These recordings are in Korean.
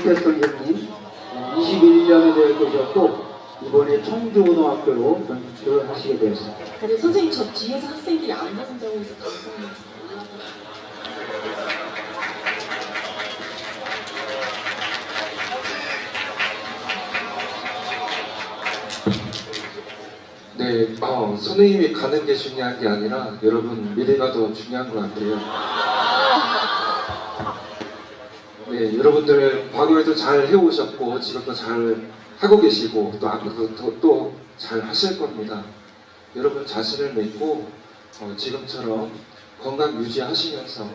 이종태 선생님 21년에 대해 계셨고 이번에 청주고등학교로 전출을 하시게 되었습니다. 근데 선생님 저 뒤에서 학생들이 안 해서 감사합니다. 네, 어, 선생님이 가는 게 중요한 게 아니라 여러분 미래가 더 중요한 것 같아요. 네, 여러분들 과거에도 잘 해오셨고 지금도 잘 하고 계시고 또 앞으로도 또 잘 하실 겁니다. 여러분 자신을 믿고 어, 지금처럼 건강 유지하시면서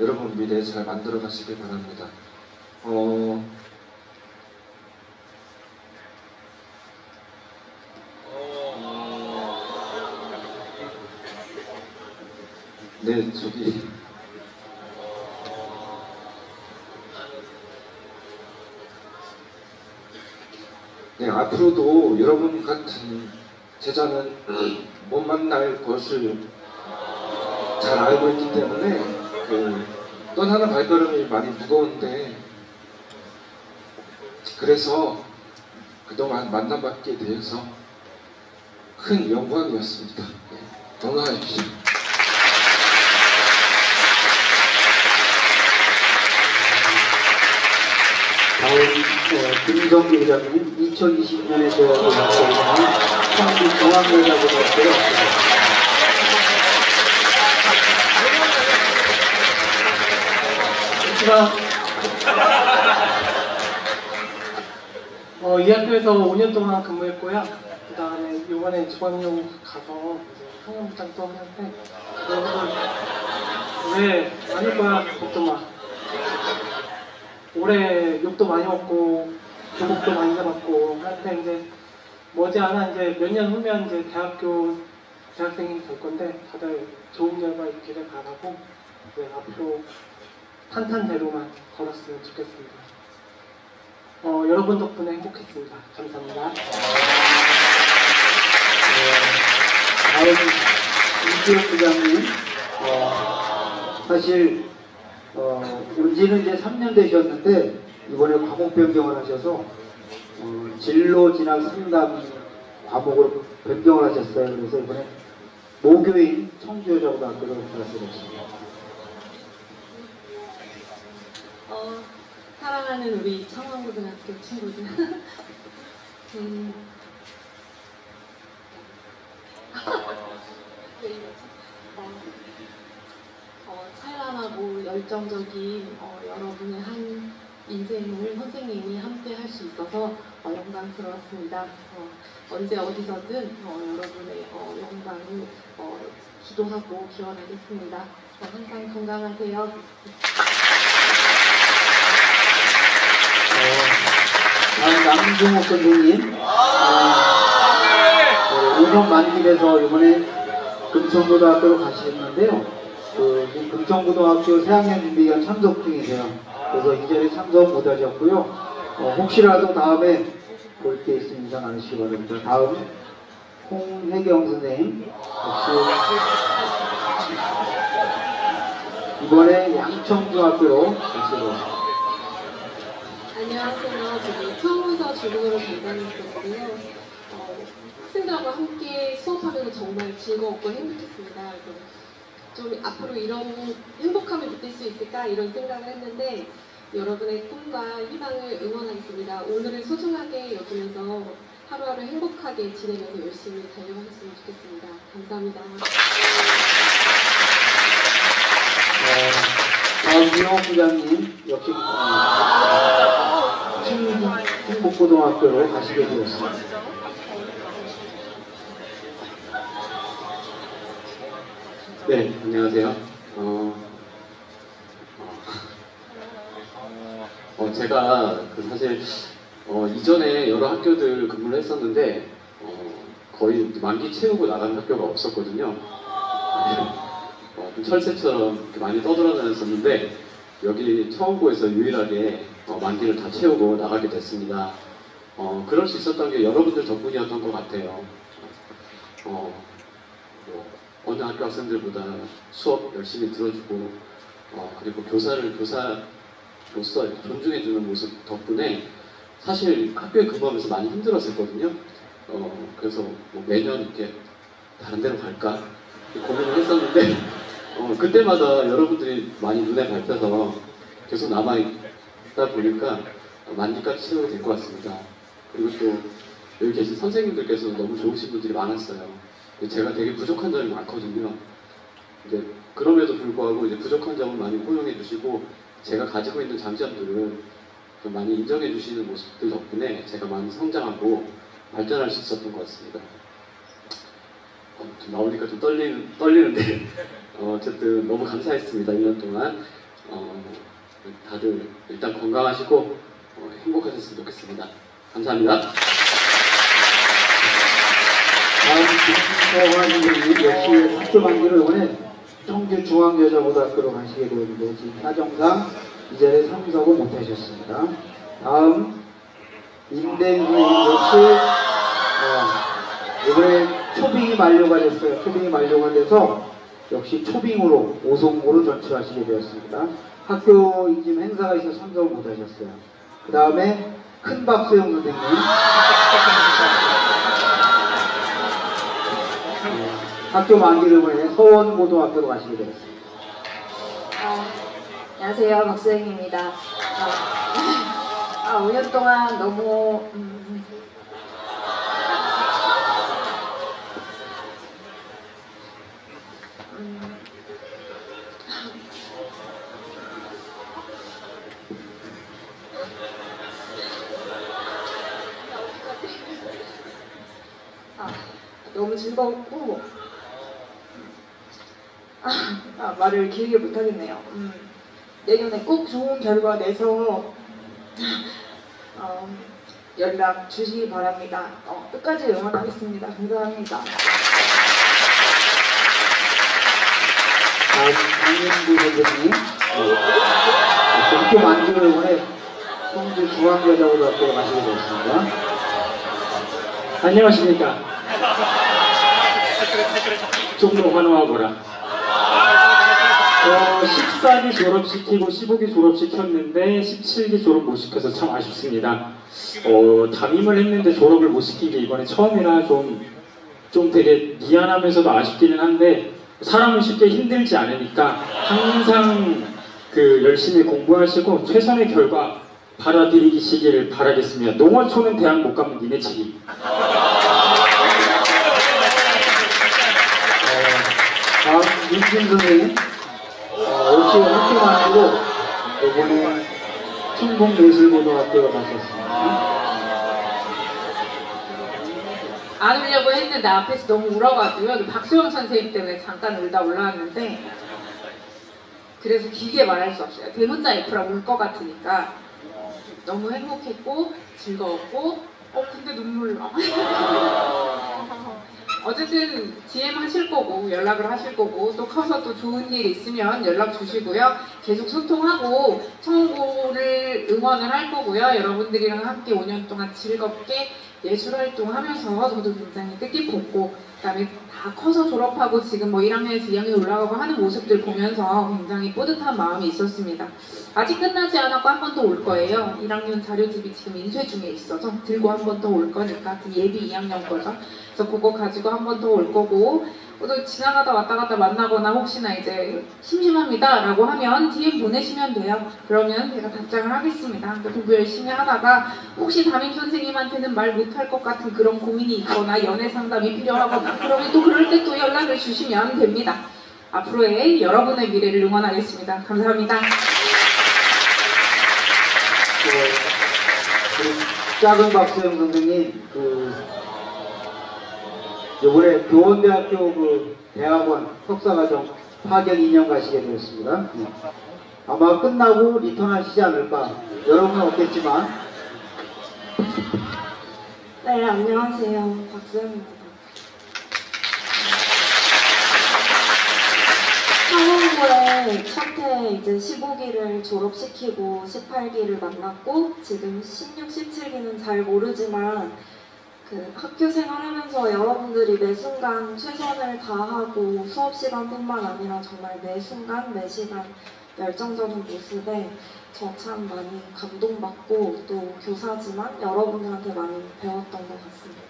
여러분 미래 잘 만들어 가시길 바랍니다. 어, 네, 저기 네, 앞으로도 여러분 같은 제자는 못 만날 것을 잘 알고 있기 때문에 그 떠나는 발걸음이 많이 무거운데 그래서 그동안 만나뵙게 되어서 큰 영광이었습니다. 네, 건강하십시오. 다음 어, 김성기 회장님 2020년에 대학교 학생회장님 청주 중앙여자고등학교로 왔습니다. 어, 이 학교에서 5년 동안 근무했고요. 그 다음에 이번에 중앙용 가서 또 하는데 여러분들 왜 아닐 거야 걱정 마. 올해 욕도 많이 먹고 교복도 많이 잡았고 하는데 이제 머지않아 이제 몇 년 후면 이제 대학교 대학생이 될 건데 다들 좋은 결과 있기를 바라고 네, 앞으로 탄탄대로만 걸었으면 좋겠습니다. 어, 여러분 덕분에 행복했습니다. 감사합니다. 다음 이지혁 부장님 어, 사실 어, 온지는 이제 3년 되셨는데 이번에 과목 변경을 하셔서 어, 진로 진학 상담 과목으로 변경을 하셨어요. 그래서 이번에 모교인 청주여자고등학교로 들어가셨습니다. 어, 사랑하는 우리 청원고등학교 친구들. 음. 어, 어, 찬란하고 열정적인 어, 여러분의 한 인생을 선생님이 함께 할 수 있어서 어, 영광스러웠습니다. 어, 언제 어디서든 어, 여러분의 어, 영광을 어, 기도하고 기원하겠습니다. 어, 항상 건강하세요. 어, 다음 남중옥 선생님 어, 5년 만기돼서 이번에 금천고등학교로 가시는데요. 그 금천고등학교 새학년 준비위원 참석 중이세요. 그래서 이전에 참석 못하셨고요. 어, 혹시라도 다음에 볼 때 있으면 인사 나누시기 바랍니다. 다음 홍혜경 선생님 혹시 이번에 양천중학교로 가시고 안녕하세요. 저는 처음부터 중국어를 담당했었고요. 어, 학생들하고 함께 수업하면서 정말 즐거웠고 행복했습니다. 좀 앞으로 이런 행복함을 느낄 수 있을까 이런 생각을 했는데 여러분의 꿈과 희망을 응원하겠습니다. 오늘을 소중하게 여기면서 하루하루 행복하게 지내면서 열심히 달려갔으면 좋겠습니다. 감사합니다. 어, 다음 이영호 부장님 역시 어, 충북 충북고등학교로 가시게 되었습니다. 네, 안녕하세요. 어, 어, 제가 그 사실 어, 이전에 여러 학교들 근무를 했었는데 어, 거의 만기 채우고 나가는 학교가 없었거든요. 어, 좀 철새처럼 많이 떠돌아다녔었는데 여기 처음고에서 유일하게 어, 만기를 다 채우고 나가게 됐습니다. 어, 그럴 수 있었던 게 여러분들 덕분이었던 것 같아요. 어, 뭐, 어느 학교 학생들보다 수업 열심히 들어주고 어, 그리고 교사를 교사 이렇게 존중해주는 모습 덕분에 사실 학교에 근무하면서 많이 힘들었었거든요. 어, 그래서 뭐 매년 이렇게 다른 데로 갈까 고민을 했었는데 어, 그때마다 여러분들이 많이 눈에 밟혀서 계속 남아있다 보니까 만기까지 채우게 된것 같습니다. 그리고 또 여기 계신 선생님들께서 너무 좋으신 분들이 많았어요. 제가 되게 부족한 점이 많거든요. 근데 그럼에도 불구하고 이제 부족한 점을 많이 포용해 주시고 제가 가지고 있는 장점들을 좀 많이 인정해 주시는 모습들 덕분에 제가 많이 성장하고 발전할 수 있었던 것 같습니다. 어, 좀 나오니까 좀 떨리는, 떨리는데 어, 어쨌든 너무 감사했습니다. 1년 동안 어, 다들 일단 건강하시고 어, 행복하셨으면 좋겠습니다. 감사합니다. 다음 선생님 역시 학교 만기를 이번 에 청주 중앙여자고등학교로 가시게 되었는데 지금 사정상 이 자리에 참석을 못하셨습니다. 다음 임대인 선생님 역시 어, 이번에 초빙이 만료가 됐어요. 초빙이 만료가 돼서 역시 초빙으로 오송고로 전출하시게 되었습니다. 학교 이집 행사가 있어서 참석을 못하셨어요. 그 다음에 큰 박수영 선생님 학교 만기를 보내 서원고등학교로 가시게 되었습니다. 아, 안녕하세요. 박수영입니다. 아, 아, 5년 동안 너무 음, 음, 아, 너무 즐거웠고 아, 아, 말을 길게 못하겠네요. 음, 내년에 꼭 좋은 결과 내서 어, 연락 주시기 바랍니다. 어, 끝까지 응원하겠습니다. 감사합니다. 강민구 선생님 어, 학교 만기를 보내 청주 중앙여자고등학교로 가시게 되었습니다. 안녕하십니까. 좀 더 환호하거라. 어, 14기 졸업시키고 15기 졸업시켰는데 17기 졸업 못 시켜서 참 아쉽습니다. 어, 담임을 했는데 졸업을 못 시키기 이번에 처음이라 좀, 좀 되게 미안하면서도 아쉽기는 한데 사람은 쉽게 힘들지 않으니까 항상 그 열심히 공부하시고 최선의 결과 받아들이시기를 바라겠습니다. 농어촌은 대학 못 가면 니네 책임. 어, 다음 윤진 선생님 어, 역시 학교 만기로 이번에 충북예술고등학교로 가셨습니다. 안 울려고 했는데 앞에서 너무 울어가지고요. 박수영 선생님 때문에 잠깐 울다 올라왔는데 그래서 길게 말할 수 없어요. 대문자 F라 울것 같으니까 너무 행복했고 즐거웠고 어 근데 눈물 나. 어쨌든 DM 하실 거고 연락을 하실 거고 또 커서 또 좋은 일 있으면 연락 주시고요. 계속 소통하고 청구를 응원을 할 거고요. 여러분들이랑 함께 5년 동안 즐겁게 예술 활동하면서 저도 굉장히 뜻깊었고 그다음에 다 커서 졸업하고 지금 뭐 1학년에서 2학년 올라가고 하는 모습들 보면서 굉장히 뿌듯한 마음이 있었습니다. 아직 끝나지 않았고 한 번 더 올 거예요. 1학년 자료집이 지금 인쇄 중에 있어서 들고 한 번 더 올 거니까 그 예비 2학년 거죠. 그래서 그거 가지고 한 번 더 올 거고 또 지나가다 왔다 갔다 만나거나 혹시나 이제 심심합니다 라고 하면 DM 보내시면 돼요. 그러면 제가 답장을 하겠습니다. 근데 공부 열심히 하다가 혹시 담임 선생님한테는 말 못할 것 같은 그런 고민이 있거나 연애 상담이 필요하거나 그러면 또 그럴 때 또 연락을 주시면 됩니다. 앞으로의 여러분의 미래를 응원하겠습니다. 감사합니다. 그 작은 박수영 선생님 그 이번에 교원대학교 그 대학원 석사과정 파견 2년 가시게 되었습니다. 네. 아마 끝나고 리턴하시지 않을까. 여러분은 없겠지만 네, 안녕하세요. 박수영입니다. 창원고에 첫해 이제 15기를 졸업시키고 18기를 만났고 지금 16, 17기는 잘 모르지만 그 학교 생활하면서 여러분들이 매 순간 최선을 다하고 수업 시간뿐만 아니라 정말 매 순간 매 시간 열정적인 모습에 저 참 많이 감동받고 또 교사지만 여러분들한테 많이 배웠던 것 같습니다.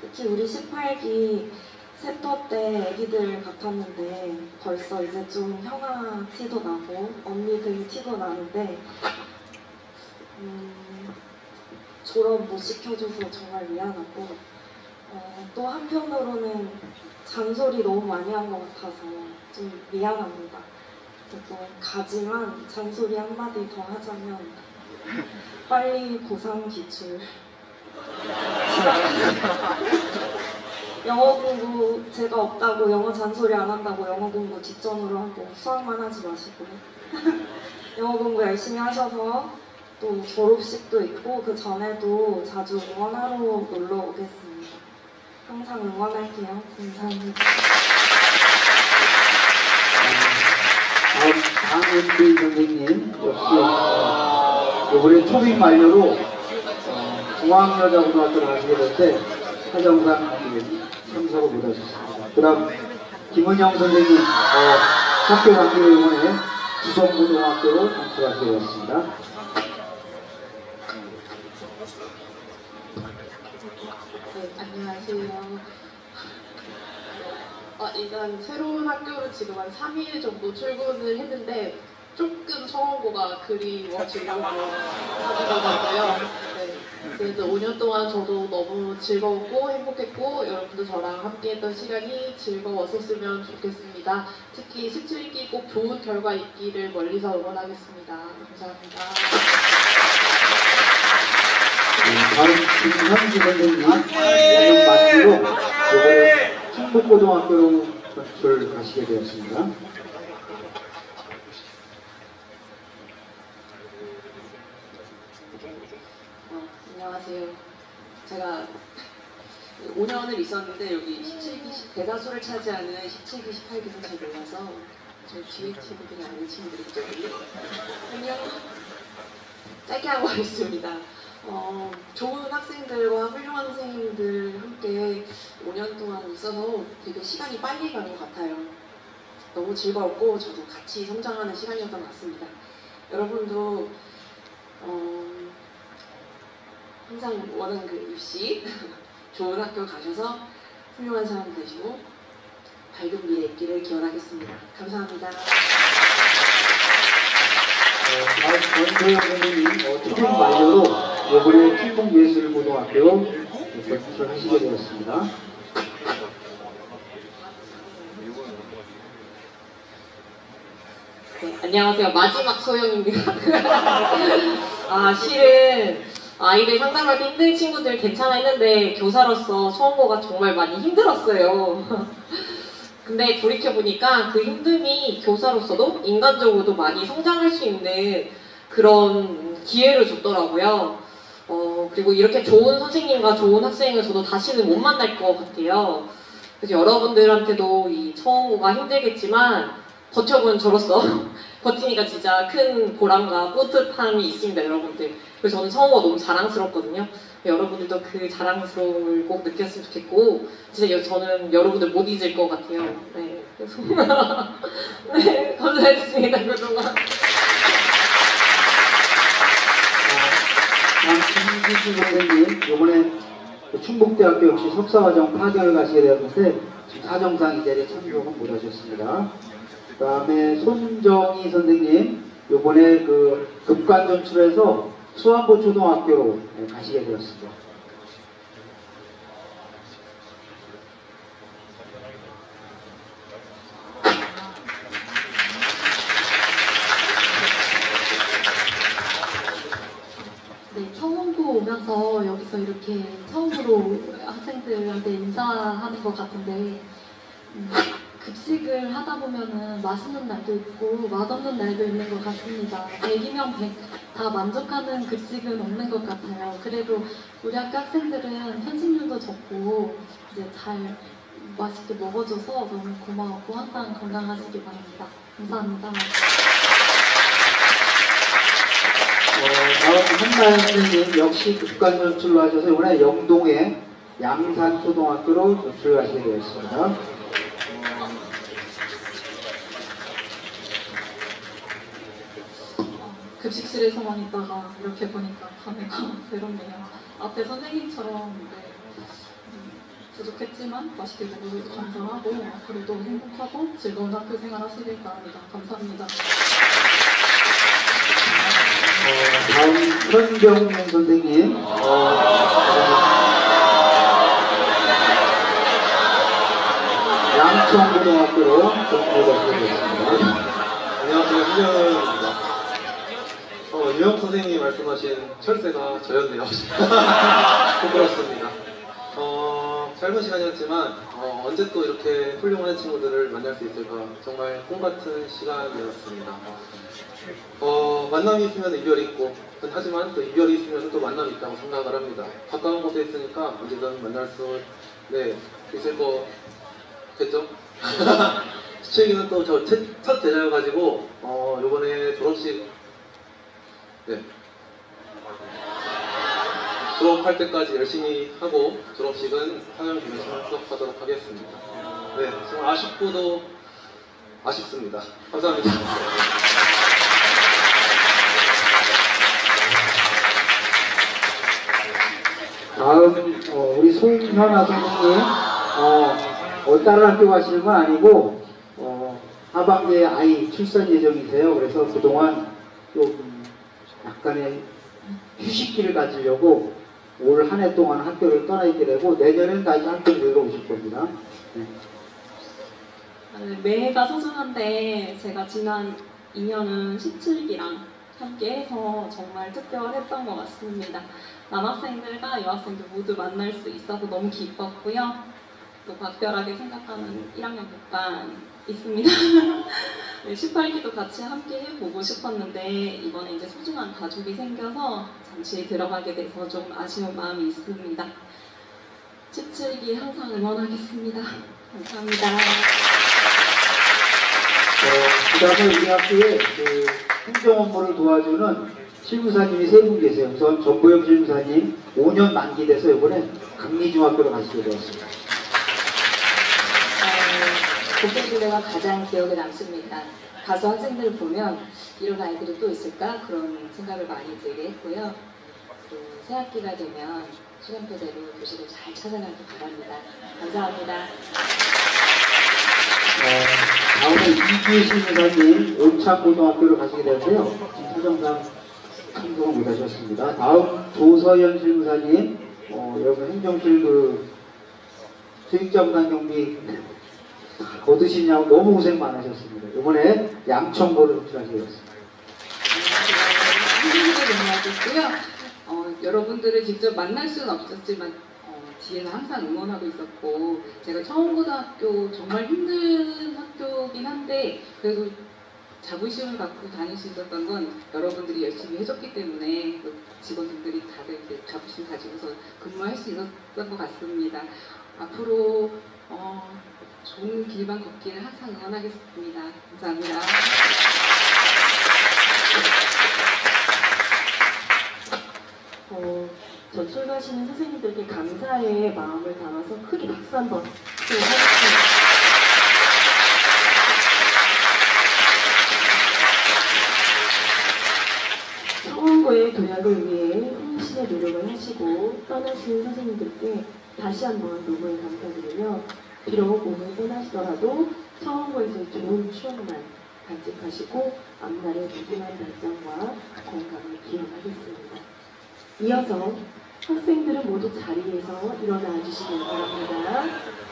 특히 우리 18기 세터 때 애기들 같았는데 벌써 이제 좀 형아 티도 나고 언니들 티도 나는데 음, 졸업 못 시켜줘서 정말 미안하고 어, 또 한편으로는 잔소리 너무 많이 한 것 같아서 좀 미안합니다. 그리고 가지만 잔소리 한마디 더 하자면 빨리 고상 기출 영어 공부 제가 없다고 영어 잔소리 안 한다고 영어 공부 뒷전으로 하고 수학만 하지 마시고 영어 공부 열심히 하셔서 또 졸업식도 있고 그 전에도 자주 응원하러 놀러 오겠습니다. 항상 응원할게요. 감사합니다. 다음 강은비 선생님 역시 이번에 초빙 만료로 어, 중앙여자고등학교를 가시게 될때 사정상 참석을 못하셨습니다. 그 다음 김은영 선생님 어, 학교 단계 이번에 주성고등학교로 transfer하시게 되었습니다. 안녕하세요. 어, 일단 새로운 학교로 지금 한 3일 정도 출근을 했는데 조금 청원고가 그리워지려고 같고요. 네, 그래도 5년 동안 저도 너무 즐거웠고 행복했고 여러분도 저랑 함께했던 시간이 즐거웠었으면 좋겠습니다. 특히 17기 꼭 좋은 결과 있기를 멀리서 응원하겠습니다. 감사합니다. 네, 다음 김현주 선생님 5년 만기로 이번에 충북고등학교로 전출 가시게 되었습니다. 어, 안녕하세요. 제가 5년을 있었는데 여기 17기 대다수를 차지하는 17기, 18기는 잘 몰라서 저 뒤에 친구들이 아닌 친구들이 있거든요. 안녕. 짧게 하고 가겠습니다. 어, 좋은 학생들과 훌륭한 선생님들 함께 5년 동안 있어서 되게 시간이 빨리 간 것 같아요. 너무 즐거웠고 저도 같이 성장하는 시간이었던 것 같습니다. 여러분도 어, 항상 원하는 그 입시 좋은 학교 가셔서 훌륭한 사람 되시고 밝은 미래 있기를 기원하겠습니다. 감사합니다. 어, 다음 권소영 선생님 어, 초빙 만료로 이번에 충북예술고등학교 전출하시게 되었습니다. 네, 안녕하세요. 마지막 소영입니다. 아, 실은 아이들 상담할 때 힘든 친구들 괜찮아 했는데 교사로서 수험고가 정말 많이 힘들었어요. 근데 돌이켜보니까 그 힘듦이 교사로서도 인간적으로도 많이 성장할 수 있는 그런 기회를 줬더라고요. 어, 그리고 이렇게 좋은 선생님과 좋은 학생을 저도 다시는 못 만날 것 같아요. 그래서 여러분들한테도 이 처음고가 힘들겠지만 버텨본 저로서 버티니까 진짜 큰 보람과 뿌듯함이 있습니다, 여러분들. 그래서 저는 성우가 너무 자랑스럽거든요. 여러분들도 그 자랑스러움을 꼭 느꼈으면 좋겠고, 진짜 여- 저는 여러분들 못 잊을 것 같아요. 네. 네, 감사했습니다, 그동안. 다음 김기수 선생님 이번에 충북대학교 역시 석사과정 파견을 가시게 되었는데 지금 사정상 이 자리에 참석은 못하셨습니다. 그 다음에 손정희 선생님 이번에 그 급관 전출해서 수안보 초등학교로 네, 가시게 되었습니다. 네, 처음고 오면서 여기서 이렇게 처음으로 학생들한테 인사하는 것 같은데 음, 급식을 하다 보면은 맛있는 날도 있고 맛없는 날도 있는 것 같습니다. 100이면 100다 만족하는 급식은 없는 것 같아요. 그래도 우리 학교 학생들은 편식률도 적고 이제 잘 맛있게 먹어줘서 너무 고마웠고 항상 건강하시기 바랍니다. 감사합니다. 어, 다음 한나연 선생님 역시 급관 전출로 하셔서 이번에 영동의 양산초등학교로 전출하시게 되었습니다. 급식실에서만 있다가 이렇게 보니까 감회가 새롭네요. 앞에 선생님처럼 네, 음, 부족했지만 맛있게 먹어줘서 감사하고 앞으로도 행복하고 즐거운 학교 생활 하시길 바랍니다. 감사합니다. 현병민 선생님. 어, 양천고등학교로 전부가 되겠습니다. 안녕하세요. 한정입니다. 어, 유영 선생님이 말씀하신 철새가 저였네요. 부끄럽습니다. 어, 짧은 시간이었지만 어, 언제 또 이렇게 훌륭한 친구들을 만날 수 있을까 정말 꿈 같은 시간이었습니다. 어, 만남이 있으면 이별이 있고 하지만 또 이별이 있으면 또 만남이 있다고 생각을 합니다. 가까운 곳에 있으니까 언제든 만날 수 네, 있을 거겠죠? 수채기는 또 저 첫 대자여 가지고 어 요번에 졸업식 네 졸업할 때까지 열심히 하고 졸업식은 사연 김에 수업하도록 하겠습니다. 네 정말 아쉽고도 아쉽습니다. 감사합니다. 다음 어, 우리 송현아 선생님 어, 어, 다른 학교 가시는 건 아니고 어, 하반기에 아이 출산 예정이세요. 그래서 그동안 좀 약간의 휴식기를 가지려고 올 한 해 동안 학교를 떠나 있게 되고 내년엔 다시 학교를 들어오실 겁니다. 네. 네, 매해가 소중한데 제가 지난 2년은 17기랑 함께해서 정말 특별했던 것 같습니다. 남학생들과 여학생들 모두 만날 수 있어서 너무 기뻤고요. 또 각별하게 생각하는 1학년 복반 있습니다. 네, 18기도 같이 함께 해보고 싶었는데 이번에 이제 소중한 가족이 생겨서 잠시 들어가게 돼서 좀 아쉬운 마음이 있습니다. 17기 항상 응원하겠습니다. 감사합니다. 어, 그 다음에 우리 학교에 그 행정 업무를 도와주는 실무사님이 세 분 계세요. 우선 전보영 실무사님 5년 만기 돼서 이번에 강리중학교로 가시게 되었습니다. 고생들레가 가장 기억에 남습니다. 가수 학생들을 보면 이런 아이들이 또 있을까 그런 생각을 많이 들게 했고요. 또 새학기가 되면 시간표대로 교실을 잘 찾아가길 바랍니다. 감사합니다. 어, 다음에 이규 실무사님 온창고등학교를 가시게 되는데요. 사정상 참석을 못하셨습니다. 다음 조서연 실무사님 어, 여러분 행정실 그 수익자부담 경비 얻으시냐고 너무 고생 많으셨습니다. 이번에 양천고를 호출하시게 됐습니다. 한국에 넘어가겠고요. 어, 여러분들을 직접 만날 수는 없었지만 어, 뒤에서 항상 응원하고 있었고 제가 처음 고등학교 정말 힘든 학교긴 한데 그래도 자부심을 갖고 다닐 수 있었던 건 여러분들이 열심히 해줬기 때문에 그 직원분들이 다들 자부심 가지고서 근무할 수 있었던 것 같습니다. 앞으로 어, 좋은 길만 걷기를 항상 응원하겠습니다. 감사합니다. 어, 전출가시는 선생님들께 감사의 마음을 담아서 크게 박수 한번 치도록 하겠습니다. 청원고의 도약을 위해 혼신의 노력을 하시고 떠나신 선생님들께 다시 한번 노고에 감사드리며 비록 오늘 떠나시더라도 청원고에서 좋은 추억만 간직하시고 앞날의 무궁한 발전과 건강을 기원하겠습니다. 이어서 학생들은 모두 자리에서 일어나 주시길 바랍니다.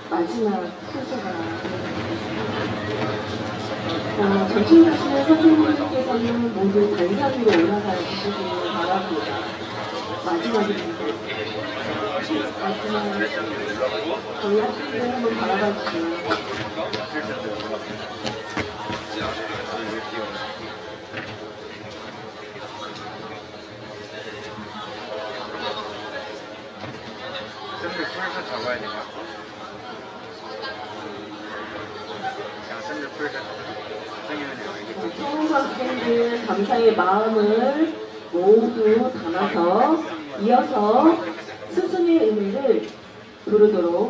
마지막 순서가 어, 전출가시는 선생님께서는 모두 단상 위로 올라가 주시길 바랍니다. 마지막입니다. 마지막 학생들 한번 바라봐 주세요. 쌤들 풀샷 잡아야 되냐? 그냥 쌤들 풀샷 선생님은 여기 청소 학생들 감사의 마음을 모두 담아서 이어서 스승의 은혜를 부르도록